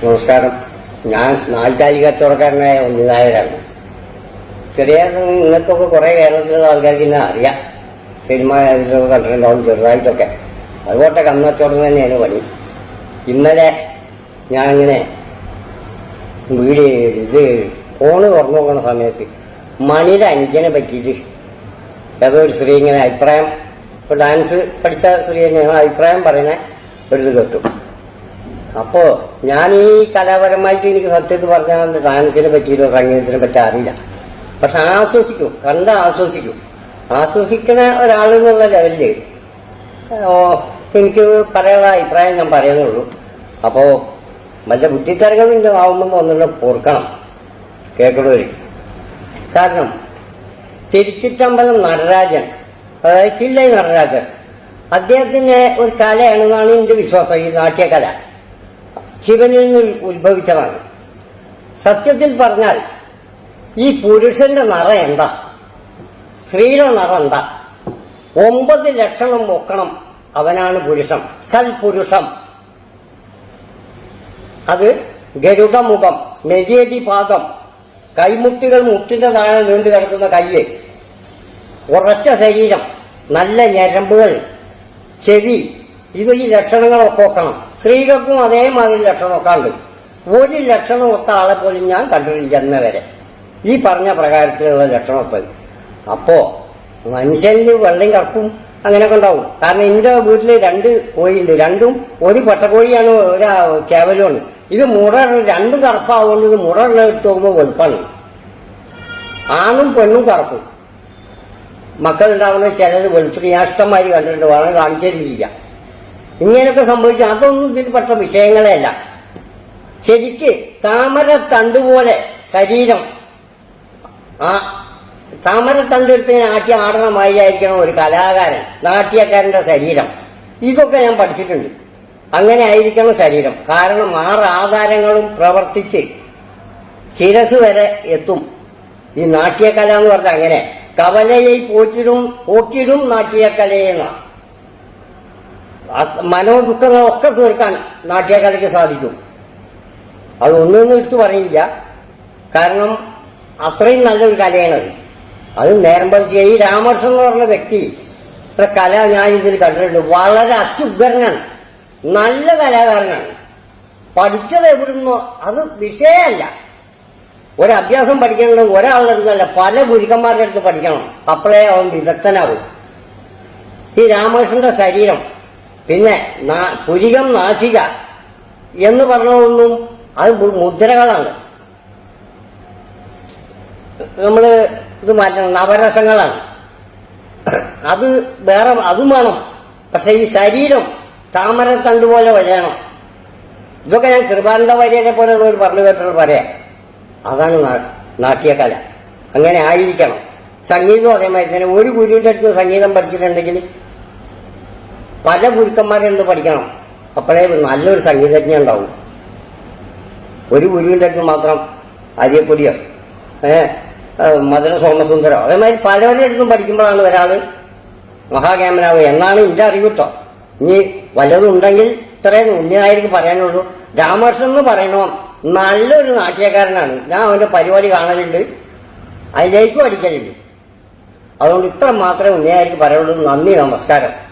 നമസ്കാരം. ഞാൻ നാൽക്കാലി കച്ചവടക്കാരനായ ഉണ്ണിനായരാണ് ചെറിയ നിങ്ങൾക്കൊക്കെ കുറേ കേരളത്തിലുള്ള ആൾക്കാർക്ക് ഇന്നെ അറിയാം. സിനിമ കണ്ടിട്ടുണ്ടാവും ചെറുതായിട്ടൊക്കെ. അതുപോട്ടെ കന്നച്ചവടം തന്നെയാണ് പണി. ഇന്നലെ ഞാൻ ഇങ്ങനെ വീട് ഇത് ഫോണ് തുറന്നു നോക്കുന്ന സമയത്ത് മണിയുടെ അനുജനെ പറ്റിയിട്ട് ഏതോ ഒരു സ്ത്രീ ഇങ്ങനെ അഭിപ്രായം ഇപ്പൊ ഡാൻസ് പഠിച്ച സ്ത്രീ തന്നെയാണ് അഭിപ്രായം പറയുന്ന ഒരു ഇത് കേട്ടു. അപ്പോ ഞാൻ ഈ കലാപരമായിട്ട് എനിക്ക് സത്യത്തിൽ പറഞ്ഞാൽ ഡാൻസിനെ പറ്റിയിട്ടോ സംഗീതത്തിനെ പറ്റി അറിയില്ല. പക്ഷെ ആശ്വസിക്കും കണ്ട് ആശ്വസിക്കും ആശ്വസിക്കുന്ന ഒരാൾ എന്നുള്ള ലെവലിൽ എനിക്ക് പറയാനുള്ള അഭിപ്രായം ഞാൻ പറയുന്നുള്ളൂ അപ്പോ വല്ല ബുദ്ധിത്തരങ്ങൾ ആവുമ്പോൾ ഒന്നുള്ള പൊറുക്കണം കേൾക്കണവര് കാരണം തിരുച്ചിറ്റമ്പലം നടരാജൻ അതായത് കില്ലൈ നടരാജൻ അദ്ദേഹത്തിന്റെ ഒരു കലയാണെന്നാണ് എന്റെ വിശ്വാസം ഈ നാട്യകല. ശിവനിൽ നിന്ന് ഉത്ഭവിച്ചതാണ് സത്യത്തിൽ പറഞ്ഞാൽ ഈ പുരുഷന്റെ നിറ എന്താ? സ്ത്രീയുടെ നിറ എന്താ? ഒമ്പത് ലക്ഷണം പൊക്കണം അവനാണ് പുരുഷം സൽപുരുഷം. അത് ഗരുഡമുഖം മെരിയടി പാദം കൈമുട്ടികൾ മുട്ടിന്റെ താഴെ നീണ്ടു കിടക്കുന്ന കയ്യ് ഉറച്ച ശരീരം നല്ല ഞരമ്പുകൾ ചെവി ഇത് ഈ ലക്ഷണങ്ങളൊക്കെ ഒക്കണം സ്ത്രീകൾക്കും അതേമാതിരി ലക്ഷണമൊക്കെ ഉണ്ട്. ഒരു ലക്ഷണം ഒത്ത ആളെ പോലും ഞാൻ കണ്ടിട്ടില്ല വരെ ഈ പറഞ്ഞ പ്രകാരത്തിലുള്ള ലക്ഷണമൊക്കെ. അപ്പോ മനുഷ്യന് വെള്ളം കറുപ്പും അങ്ങനെയൊക്കെ ഉണ്ടാവും. കാരണം എന്റെ വീട്ടിൽ രണ്ട് കോഴിയുണ്ട്. രണ്ടും ഒരു പട്ടക്കോഴിയാണ് ഒരു ചേവലുമാണ്. ഇത് മുട രണ്ടും കറുപ്പാവുകൊണ്ട് ഇത് മുട എടുത്ത് നോക്കുമ്പോൾ വെളുപ്പാണ്. ആണും പെണ്ണും കറുപ്പും. മക്കളുണ്ടാവുന്ന ചിലത് വെളുത്തിട്ട് ഞാൻ ഇഷ്ടമായി കണ്ടിട്ടുണ്ട്. വളരെ കാണിച്ചിട്ടില്ല ഇങ്ങനെയൊക്കെ സംഭവിക്കും. അതൊന്നും ഇതിൽ പെട്ട വിഷയങ്ങളെയല്ല. ശരിക്ക് താമര തണ്ട് പോലെ ശരീരം ആ താമര തണ്ടെടുത്ത് നാട്യ ആടണമായിരിക്കണം ഒരു കലാകാരൻ നാട്യക്കാരന്റെ ശരീരം. ഇതൊക്കെ ഞാൻ പഠിച്ചിട്ടുണ്ട്. അങ്ങനെ ആയിരിക്കണം ശരീരം. കാരണം ആറ് ആധാരങ്ങളും പ്രവർത്തിച്ച് ശിരസ് വരെ എത്തും. ഈ നാട്യകല എന്ന് പറഞ്ഞാൽ അങ്ങനെ. കവലയെ പോറ്റിടും പോറ്റിടും നാട്യകലയെന്ന. മനോദുഃഖങ്ങളൊക്കെ തീർക്കാൻ നാട്യകലയ്ക്ക് സാധിക്കും. അത് ഒന്നൊന്നും എടുത്തു പറയില്ല കാരണം അത്രയും നല്ലൊരു കലയാണത്. അത് നേരം പഠിച്ച ഈ രാമകൃഷ്ണൻ എന്ന് പറഞ്ഞ വ്യക്തി ഇത്ര കല ഞാൻ ഇതിൽ കണ്ടിട്ടുണ്ട്. വളരെ അത്യുഗ്രനാണ്. നല്ല കലാകാരനാണ്. പഠിച്ചത് എവിടുന്നോ അത് വിഷയമല്ല. ഒരഭ്യാസം പഠിക്കണമെങ്കിൽ ഒരാളുടെ അടുത്തല്ല പല ഗുരുക്കന്മാരുടെ അടുത്ത് പഠിക്കണം. അപ്പോഴേ അവൻ വിദഗ്ധനാകും ഈ രാമകൃഷ്ണന്റെ ശരീരം പിന്നെ പുരികം നാസിക എന്ന് പറഞ്ഞതൊന്നും അത് മുദ്രകളാണ്. നമ്മൾ ഇത് മാറ്റണം നവരസങ്ങളാണ്. അത് വേറെ അതും വേണം. പക്ഷെ ഈ ശരീരം താമരത്തണ്ട് പോലെ വരയണം. ഇതൊക്കെ ഞാൻ കൃപാനന്ദ വര്യനെ പോലെയുള്ള ഒരു പറഞ്ഞു കേട്ടത് പറയാം. അതാണ് നാട്യകല. അങ്ങനെ ആയിരിക്കണം. സംഗീതവും അതേമാതിരി തന്നെ. ഒരു ഗുരുവിന്റെ അടുത്ത് സംഗീതം പഠിച്ചിട്ടുണ്ടെങ്കിൽ പല ഗുരുക്കന്മാരെ അടുത്ത് പഠിക്കണം. അപ്പോഴേ നല്ലൊരു സംഗീതജ്ഞ ഉണ്ടാവും. ഒരു ഗുരുവിന്റെ അടുത്ത് മാത്രം അരിയപ്പൊടിയോ ഏ മധുര സോമസുന്ദരോ അതേമാതിരി പലവരുടെ അടുത്തും പഠിക്കുമ്പോഴാണ് ഒരാൾ മഹാക്യാമനാവ് എന്നാണ് എന്റെ അറിവ് കിട്ടോ ഇനി വല്ലതും ഇത്രയും ഉന്നതായിരിക്കും പറയാനുള്ളൂ. രാമകൃഷ്ണൻ എന്ന് പറയണോ. നല്ലൊരു നാട്യക്കാരനാണ്. ഞാൻ അവന്റെ പരിപാടി കാണലുണ്ട്. അതിലേക്കും അടിക്കലുണ്ട്. അതുകൊണ്ട് ഇത്ര മാത്രമേ ഉന്നതായിരിക്കും പറയുള്ളൂ നന്ദി നമസ്കാരം.